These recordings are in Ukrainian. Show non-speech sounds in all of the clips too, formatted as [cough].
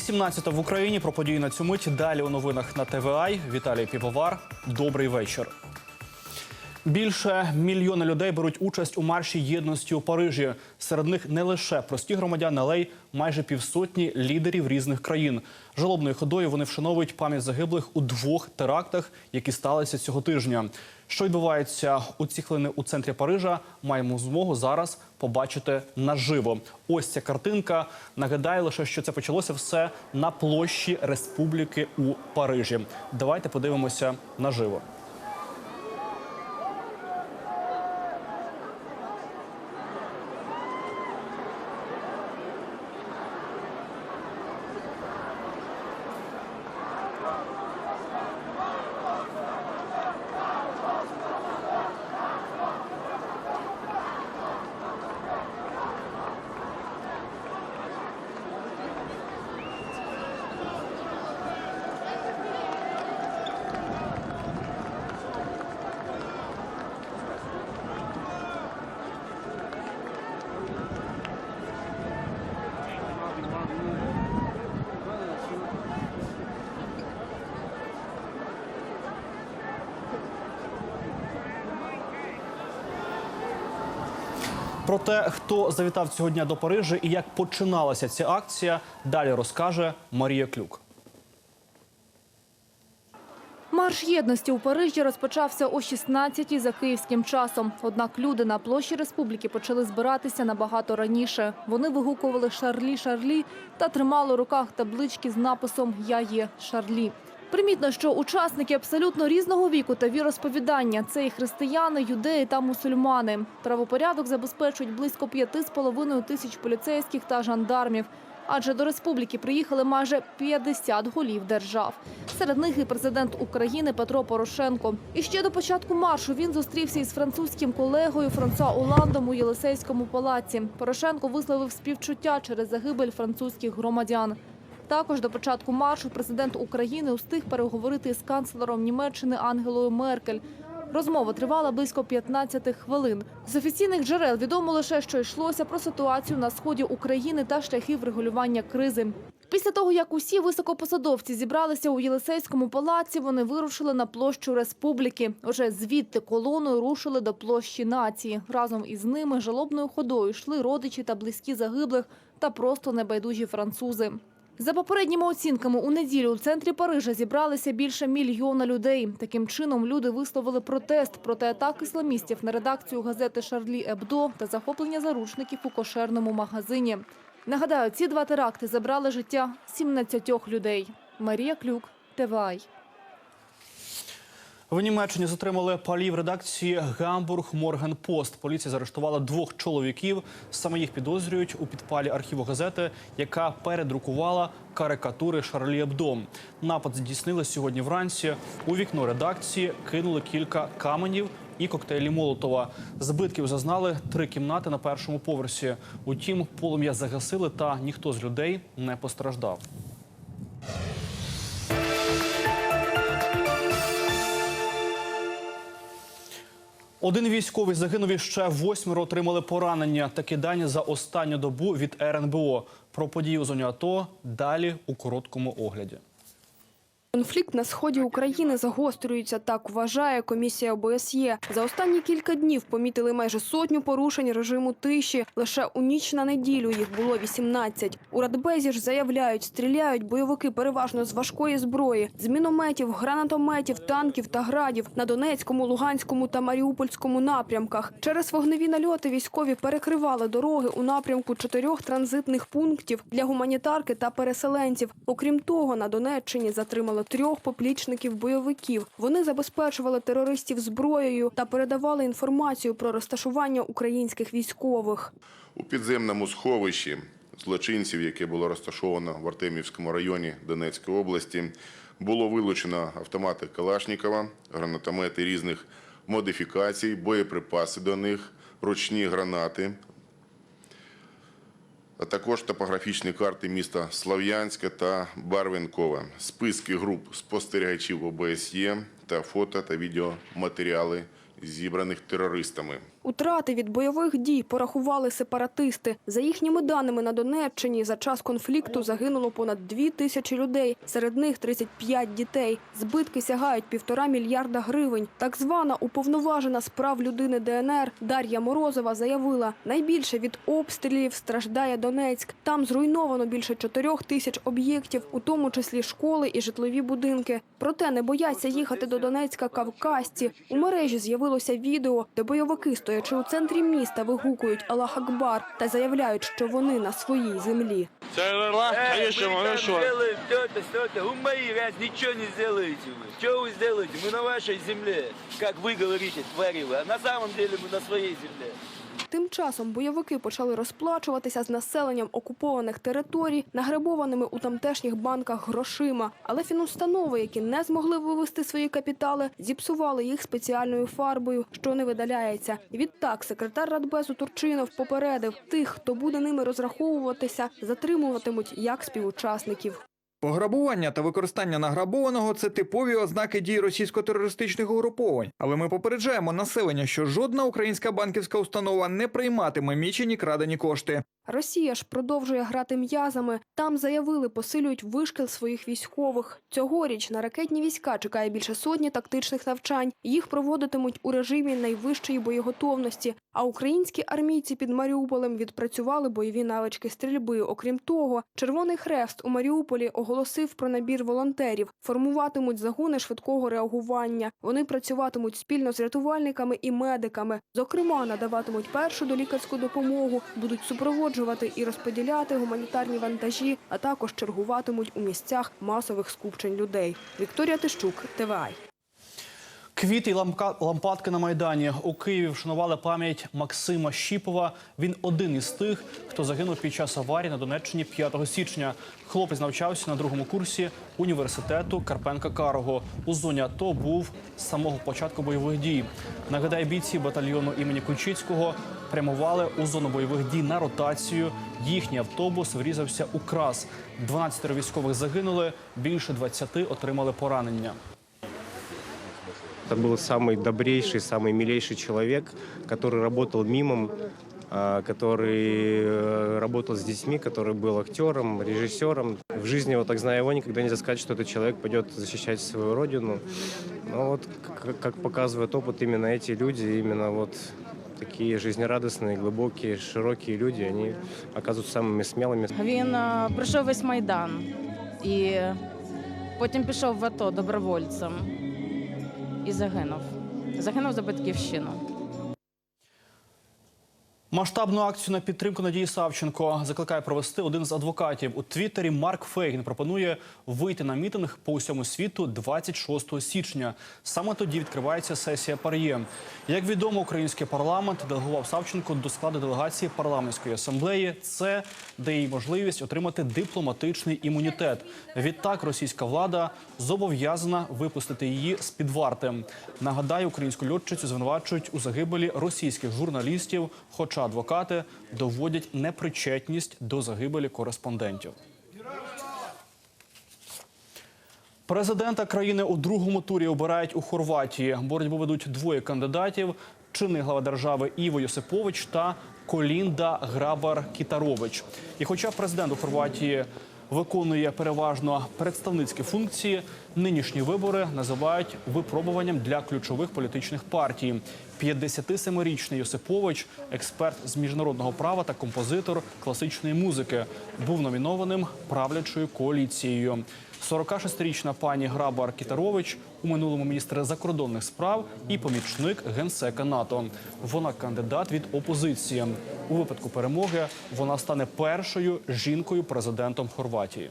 18 в Україні про події на цю мить. Далі у новинах на ТВАЙ. Віталій Півовар. Добрий вечір. Більше мільйона людей беруть участь у марші єдності у Парижі. Серед них не лише прості громадяни, але й майже півсотні лідерів різних країн. Жалобною ходою вони вшановують пам'ять загиблих у двох терактах, які сталися цього тижня. Що відбувається у ці хвилини у центрі Парижа, маємо змогу зараз побачити наживо. Ось ця картинка нагадає лише, що це почалося все на площі Республіки у Парижі. Давайте подивимося наживо. Про те, хто завітав цього дня до Парижа і як починалася ця акція, далі розкаже Марія Клюк. Марш єдності у Парижі розпочався о 16-й за київським часом. Однак люди на площі республіки почали збиратися набагато раніше. Вони вигукували Шарлі Шарлі та тримали у руках таблички з написом Я є Шарлі. Примітно, що учасники абсолютно різного віку та віросповідання це і християни, юдеї та мусульмани. Правопорядок забезпечують близько п'яти з половиною тисяч поліцейських та жандармів. Адже до республіки приїхали майже 50 голів держав. Серед них і президент України Петро Порошенко. І ще до початку маршу він зустрівся із французьким колегою Франсуа Оландом у Єлисейському палаці. Порошенко висловив співчуття через загибель французьких громадян. Також до початку маршу президент України устиг переговорити з канцлером Німеччини Ангелою Меркель. Розмова тривала близько 15 хвилин. З офіційних джерел відомо лише, що йшлося про ситуацію на сході України та шляхи врегулювання кризи. Після того, як усі високопосадовці зібралися у Єлисейському палаці, вони вирушили на площу Республіки. Уже звідти колоною рушили до площі нації. Разом із ними жалобною ходою йшли родичі та близькі загиблих та просто небайдужі французи. За попередніми оцінками, у неділю у центрі Парижа зібралися більше мільйона людей. Таким чином, люди висловили протест проти атак ісламістів на редакцію газети «Шарлі Ебдо» та захоплення заручників у кошерному магазині. Нагадаю, ці два теракти забрали життя 17 людей. Марія Клюк, ТВАЙ. В Німеччині затримали палів редакції Гамбург Морген Пост. Поліція заарештувала двох чоловіків. Саме їх підозрюють у підпалі архіву газети, яка передрукувала карикатури Шарлі Ебдо. Напад здійснили сьогодні вранці. У вікно редакції кинули кілька каменів і коктейлі Молотова. Збитків зазнали три кімнати на першому поверсі. Утім, полум'я загасили, та ніхто з людей не постраждав. Один військовий загинув і ще восьмеро отримали поранення. Такі дані за останню добу від РНБО. Про події у зоні АТО далі у короткому огляді. Конфлікт на сході України загострюється, так вважає комісія ОБСЄ. За останні кілька днів помітили майже сотню порушень режиму тиші. Лише у ніч на неділю їх було 18. У Радбезі ж заявляють, стріляють бойовики переважно з важкої зброї, з мінометів, гранатометів, танків та градів на Донецькому, Луганському та Маріупольському напрямках. Через вогневі нальоти військові перекривали дороги у напрямку чотирьох транзитних пунктів для гуманітарки та переселенців. Окрім того, на Донеччині затримали трьох поплічників бойовиків. Вони забезпечували терористів зброєю та передавали інформацію про розташування українських військових. У підземному сховищі злочинців, яке було розташовано в Артемівському районі Донецької області, було вилучено автомати Калашнікова, гранатомети різних модифікацій, боєприпаси до них, ручні гранати, а також топографічні карти міста Слов'янська та Барвінкове, списки груп спостерігачів ОБСЄ та фото та відеоматеріали зібраних терористами. Утрати від бойових дій порахували сепаратисти. За їхніми даними на Донеччині за час конфлікту загинуло понад дві тисячі людей. Серед них 35 дітей. Збитки сягають півтора мільярда гривень. Так звана уповноважена з прав людини ДНР Дар'я Морозова заявила, найбільше від обстрілів страждає Донецьк. Там зруйновано більше чотирьох тисяч об'єктів, у тому числі школи і житлові будинки. Проте не бояться їхати до Донецька кавказці. У мережі з'явилося відео, де бойовики, стоячи у центрі міста, вигукують Аллах Акбар та заявляють, що вони на своїй землі. Це Аллах, а є що, мы а там що? сделаем то-то, то-то. У мои раз ничего не сделаете вы. Что вы сделаете? Мы на вашей земле. Как вы говорите, твари вы. А на самом деле мы на своей земле. Тим часом бойовики почали розплачуватися з населенням окупованих територій, награбованими у тамтешніх банках грошима. Але фінустанови, які не змогли вивести свої капітали, зіпсували їх спеціальною фарбою, що не видаляється. Відтак секретар Радбезу Турчинов попередив тих, хто буде ними розраховуватися, затримуватимуть як співучасників. Пограбування та використання награбованого це типові ознаки дій російсько-терористичних угруповань. Але ми попереджаємо населення, що жодна українська банківська установа не прийматиме мічені крадені кошти. Росія ж продовжує грати м'язами. Там заявили, посилюють вишкіл своїх військових. Цьогоріч на ракетні війська чекає більше сотні тактичних навчань. Їх проводитимуть у режимі найвищої боєготовності. А українські армійці під Маріуполем відпрацювали бойові навички стрільби. Окрім того, Червоний Хрест у Маріуполі оголосив про набір волонтерів. Формуватимуть загони швидкого реагування. Вони працюватимуть спільно з рятувальниками і медиками. Зокрема, надаватимуть першу долікарську допомогу, будуть супроводжувати і розподіляти гуманітарні вантажі, а також чергуватимуть у місцях масових скупчень людей. Вікторія Тищук, ТВАЙ. Квіти й лампадки на майдані у Києві вшанували пам'ять Максима Щіпова. Він один із тих, хто загинув під час аварії на Донеччині 5 січня. Хлопець навчався на другому курсі університету Карпенка Карого. У зоні АТО був з самого початку бойових дій. Нагадаю, бійці батальйону імені Кульчицького прямували у зону бойових дій на ротацію. Їхній автобус врізався у крас. 12 військових загинули, більше 20 отримали поранення. Это был самый добрейший, самый милейший человек, который работал мимом, а, который э, работал с детьми, который был актером, режиссером. В жизни, вот так зная его, никогда нельзя сказать, что этот человек пойдет защищать свою родину. Но вот, как, как показывает опыт, именно эти люди, именно вот такие жизнерадостные, глубокие, широкие люди, они оказываются самыми смелыми, Він е, пройшов весь майдан і потім пішов в АТО добровольцем і загинув. Загинув за батьківщину. Масштабну акцію на підтримку Надії Савченко закликає провести один з адвокатів. У Твіттері Марк Фейгін пропонує вийти на мітинг по усьому світу 26 січня. Саме тоді відкривається сесія пар'є. Як відомо, український парламент делегував Савченко до складу делегації парламентської асамблеї. Це дає їй можливість отримати дипломатичний імунітет. Відтак, російська влада зобов'язана випустити її з під варти. Нагадаю, українську льотчицю звинувачують у загибелі російських журналістів, хоча адвокати доводять непричетність до загибелі кореспондентів. Президента країни у другому турі обирають у Хорватії. Боротьбу ведуть двоє кандидатів: чинний глава держави Іво Йосипович та Колінда Грабар Кітарович. І хоча президент у Хорватії виконує переважно представницькі функції, нинішні вибори називають випробуванням для ключових політичних партій. 57-річний Йосипович, експерт з міжнародного права та композитор класичної музики, був номінованим правлячою коаліцією. 46-річна пані Грабар Кітарович у минулому міністр закордонних справ і помічник генсека НАТО. Вона кандидат від опозиції. У випадку перемоги вона стане першою жінкою президентом Хорватії.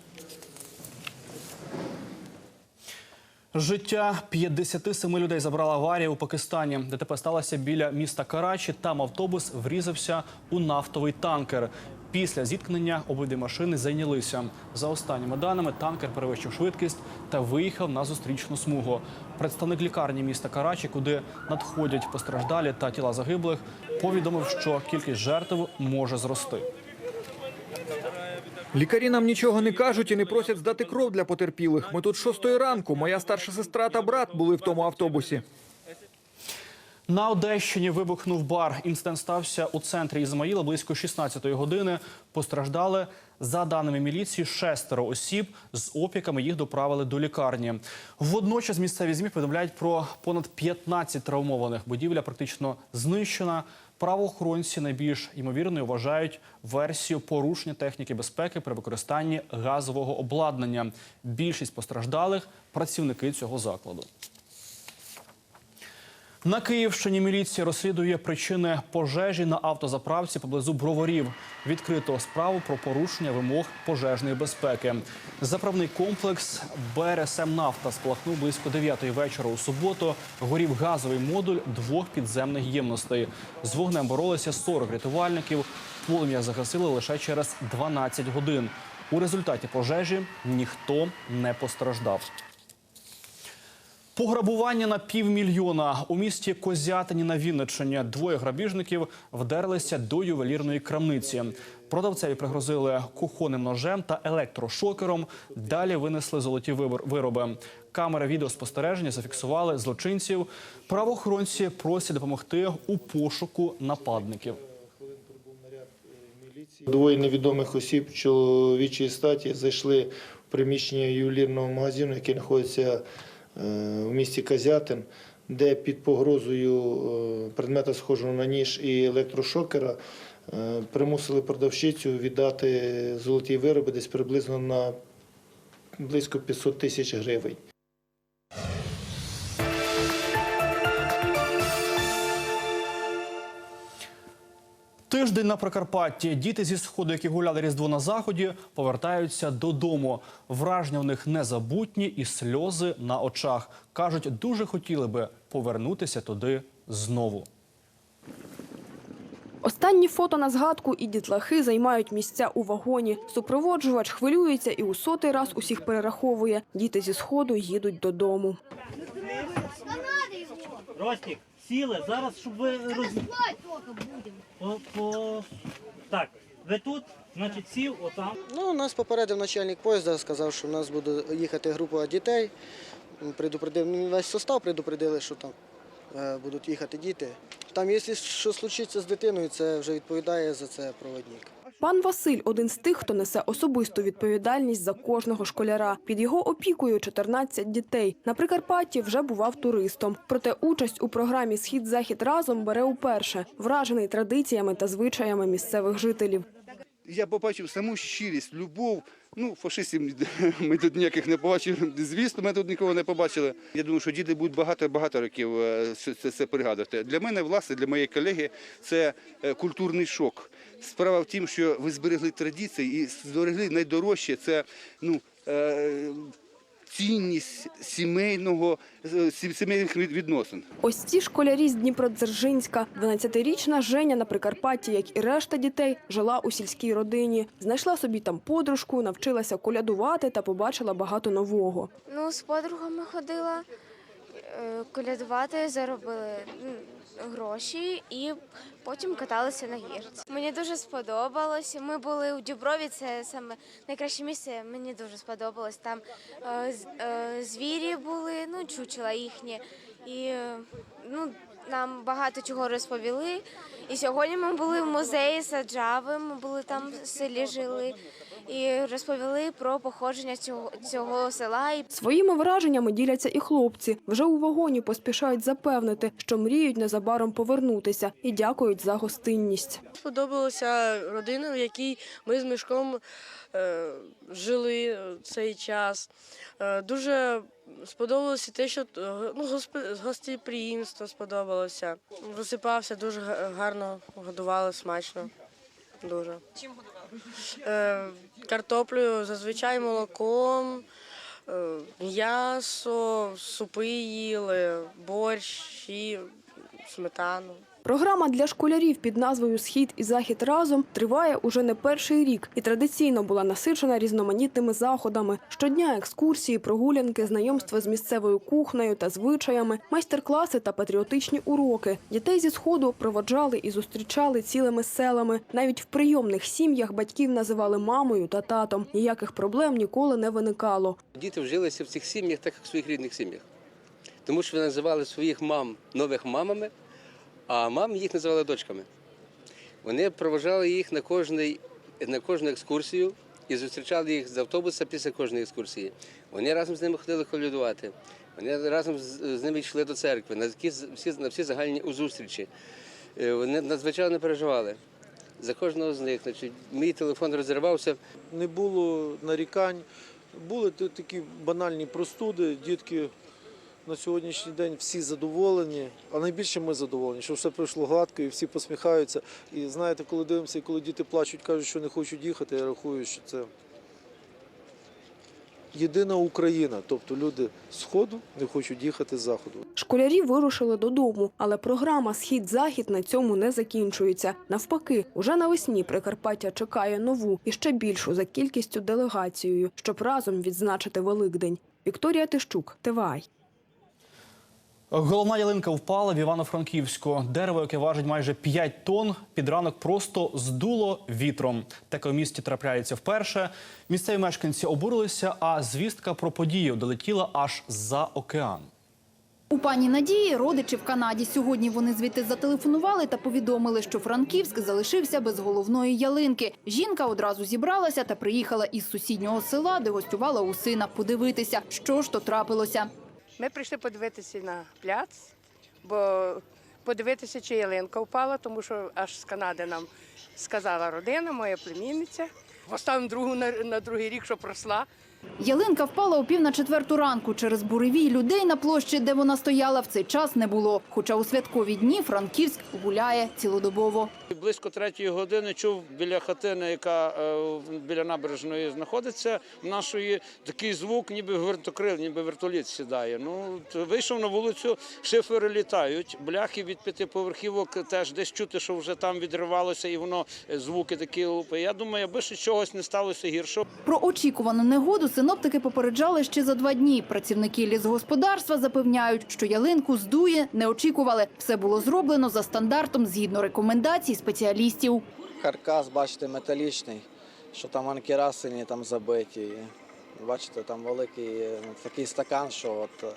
Життя 57 людей забрала аварія у Пакистані. ДТП сталося біля міста Карачі. Там автобус врізався у нафтовий танкер. Після зіткнення обидві машини зайнялися. За останніми даними, танкер перевищив швидкість та виїхав на зустрічну смугу. Представник лікарні міста Карачі, куди надходять постраждалі та тіла загиблих, повідомив, що кількість жертв може зрости. Лікарі нам нічого не кажуть і не просять здати кров для потерпілих. Ми тут шостої ранку. Моя старша сестра та брат були в тому автобусі. На Одещині вибухнув бар. Інцидент стався у центрі Ізмаїла близько 16-ї години. Постраждали, за даними міліції, шестеро осіб. З опіками їх доправили до лікарні. Водночас місцеві ЗМІ повідомляють про понад 15 травмованих. Будівля практично знищена. Правоохоронці найбільш ймовірною вважають версію порушення техніки безпеки при використанні газового обладнання. Більшість постраждалих працівники цього закладу. На Київщині міліція розслідує причини пожежі на автозаправці поблизу броварів. Відкрито справу про порушення вимог пожежної безпеки. Заправний комплекс БРСМ Нафта спалахнув близько 9 вечора у суботу. Горів газовий модуль двох підземних ємностей. З вогнем боролися 40 рятувальників. Полум'я загасили лише через 12 годин. У результаті пожежі ніхто не постраждав. Пограбування на півмільйона у місті Козятині на Вінниччині. Двоє грабіжників вдерлися до ювелірної крамниці. Продавцеві пригрозили кухонним ножем та електрошокером. Далі винесли золоті вироби. Камери відеоспостереження зафіксували злочинців. Правоохоронці просять допомогти у пошуку нападників. Двоє невідомих осіб чоловічої статі зайшли в приміщення ювелірного магазину, який знаходиться в місті Казятин, де під погрозою е, предмета схожого на ніж і електрошокера е, примусили продавщицю віддати золоті вироби десь приблизно на близько 500 тисяч гривень. Тиждень на Прикарпатті. Діти зі сходу, які гуляли різдво на заході, повертаються додому. Враження в них незабутні і сльози на очах. кажуть, дуже хотіли би повернутися туди знову. Останні фото на згадку і дітлахи займають місця у вагоні. Супроводжувач хвилюється і у сотий раз усіх перераховує. Діти зі сходу їдуть додому. Ростік, сіли, зараз, щоб ви роз... По. Так, ви тут, значить, сів, отам. Ну, нас попередив начальник поїзда, сказав, що в нас буде їхати група дітей. Предупредив ну, весь состав, предупредили, що там е, будуть їхати діти. Там, якщо що случиться з дитиною, це вже відповідає за це проводник. Пан Василь один з тих, хто несе особисту відповідальність за кожного школяра. Під його опікою 14 дітей. На Прикарпатті вже бував туристом. Проте участь у програмі Схід-захід разом бере уперше, вражений традиціями та звичаями місцевих жителів. Я побачив саму щирість, любов. Ну, фашистів [laughs] ми тут ніяких не побачили. Звісно, ми тут нікого не побачили. Я думаю, що діти будуть багато-багато років е, це, це, пригадувати. Для мене, власне, для моєї колеги, це е, культурний шок. Справа в тім, що ви зберегли традиції і зберегли найдорожче це ну, е, цінність сімейного, е, сімейних відносин. Ось ці школярі з Дніпродзержинська. 12-річна Женя на Прикарпатті, як і решта дітей, жила у сільській родині. Знайшла собі там подружку, навчилася колядувати та побачила багато нового. Ну, з подругами ходила колядувати, заробили гроші і потім каталися на гірці. Мені дуже сподобалось. Ми були у Діброві, це саме найкраще місце. Мені дуже сподобалось. Там е, е, звірі були, ну, чучела їхні. І е, ну, нам багато чого розповіли. І сьогодні ми були в музеї Саджави, ми були там в селі жили і розповіли про походження цього, цього села і Своїми враженнями діляться і хлопці. Вже у вагоні поспішають запевнити, що мріють незабаром повернутися і дякують за гостинність. Сподобалася родина, в якій ми з мішком е, жили цей час. Е, дуже сподобалося те, що е, ну, гостеприємство сподобалося. Висипався дуже гарно, годували смачно. Дуже. Чим годували? Е, картоплею, зазвичай молоком, е, м'ясо, супи їли, борщ сметану. Програма для школярів під назвою Схід і захід разом триває уже не перший рік і традиційно була насичена різноманітними заходами. Щодня екскурсії, прогулянки, знайомства з місцевою кухнею та звичаями, майстер-класи та патріотичні уроки. Дітей зі сходу проводжали і зустрічали цілими селами. Навіть в прийомних сім'ях батьків називали мамою та татом. Ніяких проблем ніколи не виникало. Діти вжилися в цих сім'ях, так як в своїх рідних сім'ях. Тому що вони називали своїх мам нових мамами, а мам їх називали дочками. Вони проважали їх на, кожний, на кожну екскурсію і зустрічали їх з автобуса після кожної екскурсії. Вони разом з ними ходили колядувати. Вони разом з, ними йшли до церкви, на всі, на всі загальні зустрічі. Е, Вони надзвичайно переживали. За кожного з них. Значить, мій телефон розривався. не було нарікань. Були такі банальні простуди. Дітки на сьогоднішній день всі задоволені, а найбільше ми задоволені, що все пройшло гладко і всі посміхаються. І знаєте, коли дивимося, і коли діти плачуть, кажуть, що не хочуть їхати, я рахую, що це єдина Україна. Тобто люди з Сходу не хочуть їхати з заходу. Школярі вирушили додому, але програма Схід-Захід на цьому не закінчується. Навпаки, уже навесні Прикарпаття чекає нову і ще більшу за кількістю делегацією, щоб разом відзначити Великдень. Вікторія Тищук, ТВАЙ. Головна ялинка впала в Івано-Франківську. Дерево, яке важить майже 5 тонн, під ранок просто здуло вітром. Таке у місті трапляється вперше. Місцеві мешканці обурилися, а звістка про подію долетіла аж за океан. У пані Надії родичі в Канаді. Сьогодні вони звідти зателефонували та повідомили, що Франківськ залишився без головної ялинки. Жінка одразу зібралася та приїхала із сусіднього села, де гостювала у сина, подивитися, що ж то трапилося. Ми прийшли подивитися на пляц, бо подивитися, чи ялинка впала, тому що аж з Канади нам сказала родина, моя племінниця. Поставимо другу на, на другий рік, що росла. Ялинка впала о пів на четверту ранку. Через буревій людей на площі, де вона стояла, в цей час не було. Хоча у святкові дні Франківськ гуляє цілодобово. Близько третьої години чув біля хатини, яка е, біля набережної знаходиться, нашої такий звук, ніби вертокрил, ніби вертоліт сідає. Ну вийшов на вулицю, шифери літають, бляхи від п'ятиповерхівок теж десь чути, що вже там відривалося, і воно е, звуки такі лупи. Я думаю, аби ще чогось не сталося гіршого. Про очікувану негоду синоптики попереджали ще за два дні. Працівники лісгосподарства запевняють, що ялинку здує, не очікували. Все було зроблено за стандартом згідно рекомендацій спеціалістів. Каркас, бачите, металічний, що там анкерасині там забиті. Бачите, там великий е, такий стакан, що от е,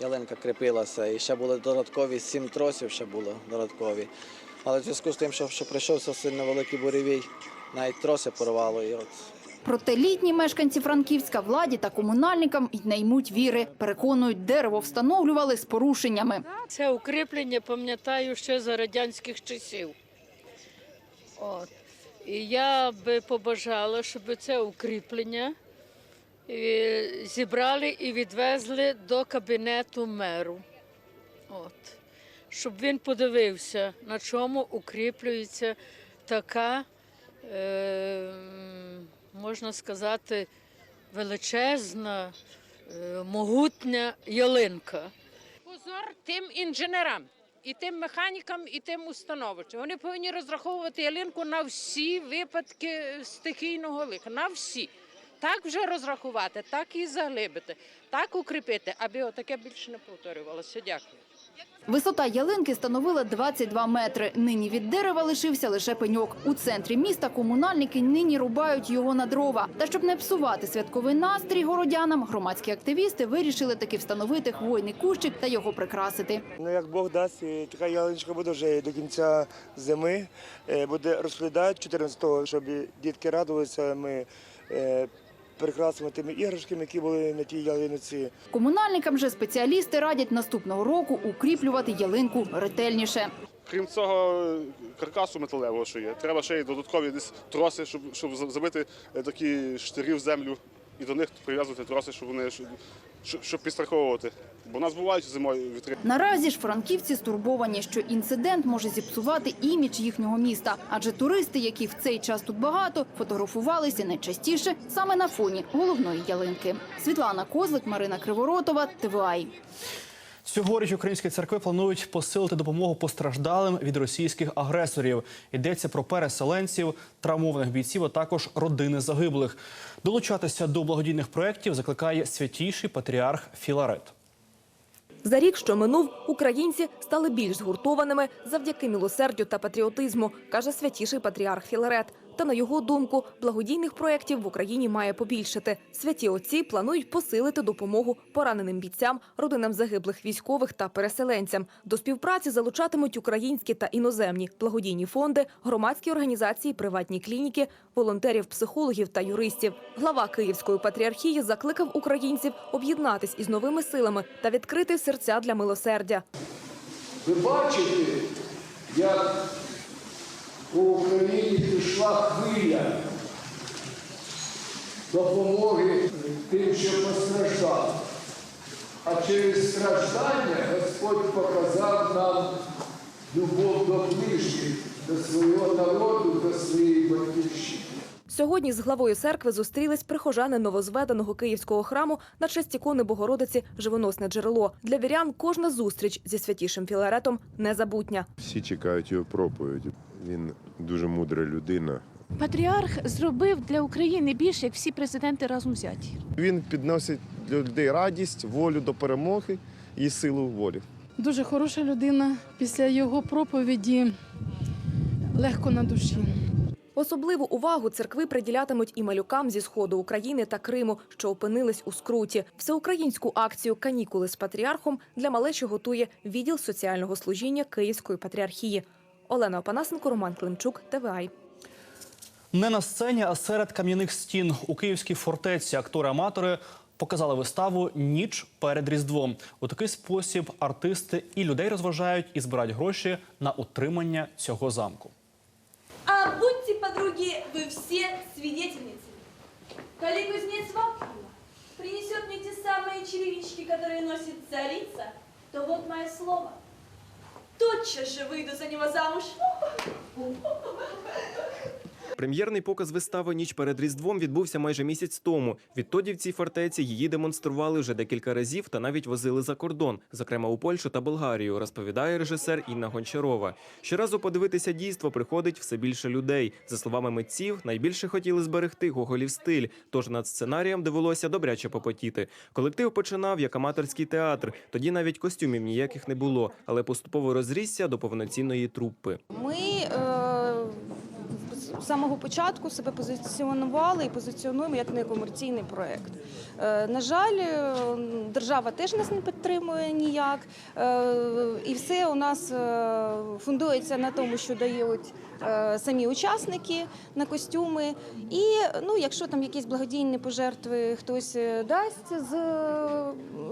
ялинка кріпилася. І ще були додаткові сім тросів, ще були додаткові. Але в зв'язку з тим, що, що прийшовся сильно великий буревій, навіть троси порвало. І от Проте літні мешканці Франківська владі та комунальникам й не ймуть віри. Переконують, дерево встановлювали з порушеннями. Це укріплення пам'ятаю ще за радянських часів. От. І я би побажала, щоб це укріплення е, зібрали і відвезли до кабінету меру. От. Щоб він подивився, на чому укріплюється така, е, можна сказати, величезна, е, могутня ялинка. Позор тим інженерам, і тим механікам, і тим установичам. Вони повинні розраховувати ялинку на всі випадки стихійного лиха, на всі. Так вже розрахувати, так і заглибити, так укріпити, аби отаке більше не повторювалося. Дякую. Висота ялинки становила 22 метри. Нині від дерева лишився лише пеньок. У центрі міста комунальники нині рубають його на дрова. Та щоб не псувати святковий настрій городянам, громадські активісти вирішили таки встановити хвойний кущик та його прикрасити. Ну, як Бог дасть, така ялиночка буде вже до кінця зими. Е, Буде розглядати 14-го, щоб дітки радувалися. Ми е, прикрасимо тими іграшками, які були на тій ялиниці. Комунальникам же спеціалісти радять наступного року укріплювати ялинку ретельніше. Крім цього каркасу металевого, що є, треба ще й додаткові десь троси, щоб, щоб забити е, такі штирі в землю і до них прив'язувати троси, щоб вони щоб підстраховувати. Бо у нас бувають зимою вітри. Наразі ж франківці стурбовані, що інцидент може зіпсувати імідж їхнього міста, адже туристи, які в цей час тут багато, фотографувалися найчастіше саме на фоні головної ялинки. Світлана Козлик, Марина Криворотова, ТВАЙ. Цьогоріч українські церкви планують посилити допомогу постраждалим від російських агресорів. Йдеться про переселенців, травмованих бійців, а також родини загиблих. Долучатися до благодійних проєктів закликає святійший патріарх Філарет. За рік, що минув, українці стали більш згуртованими завдяки милосердю та патріотизму, каже святіший патріарх Філарет. Та на його думку, благодійних проєктів в Україні має побільшити. Святі отці планують посилити допомогу пораненим бійцям, родинам загиблих військових та переселенцям. До співпраці залучатимуть українські та іноземні благодійні фонди, громадські організації, приватні клініки, волонтерів, психологів та юристів. Глава Київської патріархії закликав українців об'єднатись із новими силами та відкрити серця для милосердя. Ви бачите, як по Україні пішла хвиля допомоги тим, що постраждали. А через страждання Господь показав нам любов до ближніх, до свого народу, до своєї батьківщини. Сьогодні з главою церкви зустрілись прихожани новозведеного київського храму на честь ікони Богородиці Живоносне джерело. Для вірян кожна зустріч зі святішим Філаретом незабутня. Всі чекають його проповіді. Він дуже мудра людина. Патріарх зробив для України більше, як всі президенти разом взяті. Він підносить для людей радість, волю до перемоги і силу волі. Дуже хороша людина. Після його проповіді легко на душі. Особливу увагу церкви приділятимуть і малюкам зі сходу України та Криму, що опинились у скруті. Всеукраїнську акцію Канікули з патріархом для малечі готує відділ соціального служіння Київської патріархії. Олена Опанасенко, Роман Климчук, ТВАЙ. Не на сцені, а серед кам'яних стін у київській фортеці актори-аматори показали виставу Ніч перед Різдвом. У такий спосіб артисти і людей розважають і збирають гроші на утримання цього замку. А будьте, подруги, вы все свидетельницы. Коли кузнец Вакула принесет мне те самые черевички, которые носит царица, то вот мое слово. Тотчас же выйду за него замуж. Прем'єрний показ вистави Ніч перед Різдвом відбувся майже місяць тому. Відтоді в цій фортеці її демонстрували вже декілька разів та навіть возили за кордон, зокрема у Польщу та Болгарію, розповідає режисер Інна Гончарова. Щоразу подивитися дійство приходить все більше людей. За словами митців, найбільше хотіли зберегти гоголів стиль, тож над сценарієм довелося добряче попотіти. Колектив починав як аматорський театр. Тоді навіть костюмів ніяких не було, але поступово розрісся до повноцінної труппи. Ми е, з самого початку себе позиціонували і позиціонуємо як некомерційний проект. Е, на жаль, е, держава теж нас не підтримує ніяк, е, і все у нас фундується на тому, що дають самі учасники на костюми. І ну, якщо там якісь благодійні пожертви хтось дасть з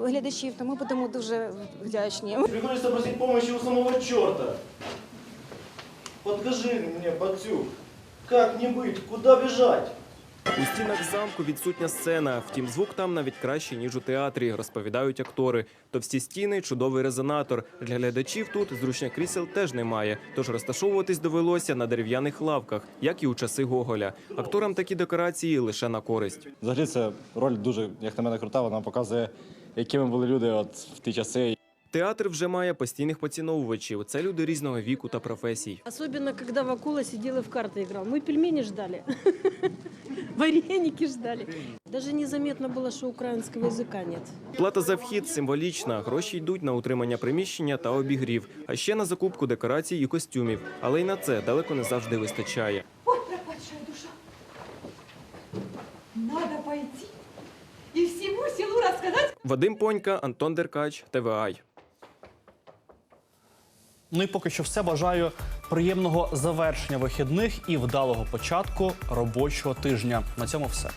глядачів, то ми будемо дуже вдячні. Приходится просить помощи у самого черта. Подкажи мне, Батюк, как не быть, куда бежать? У стінах замку відсутня сцена. Втім, звук там навіть кращий ніж у театрі, розповідають актори. Товсті стіни, чудовий резонатор. Для глядачів тут зручних крісел теж немає. Тож розташовуватись довелося на дерев'яних лавках, як і у часи Гоголя. Акторам такі декорації лише на користь. Взагалі це роль дуже, як на мене, крута. Вона показує, якими були люди от в ті часи. Театр вже має постійних поціновувачів. Це люди різного віку та професій. Особенно, когда Вакула сидел и в карты играл. Мы пельмени ждали, [laughs] вареники ждали. Даже незаметно было, что украинского языка нет. Плата за вхід символічна. Гроші йдуть на утримання приміщення та обігрів, а ще на закупку декорацій і костюмів. Але й на це далеко не завжди вистачає. Ой, пропадшая душа. Надо пойти и всему селу рассказать. Вадим Понька, Антон Деркач, ТВАЙ. Ну і поки що все бажаю приємного завершення вихідних і вдалого початку робочого тижня. На цьому все.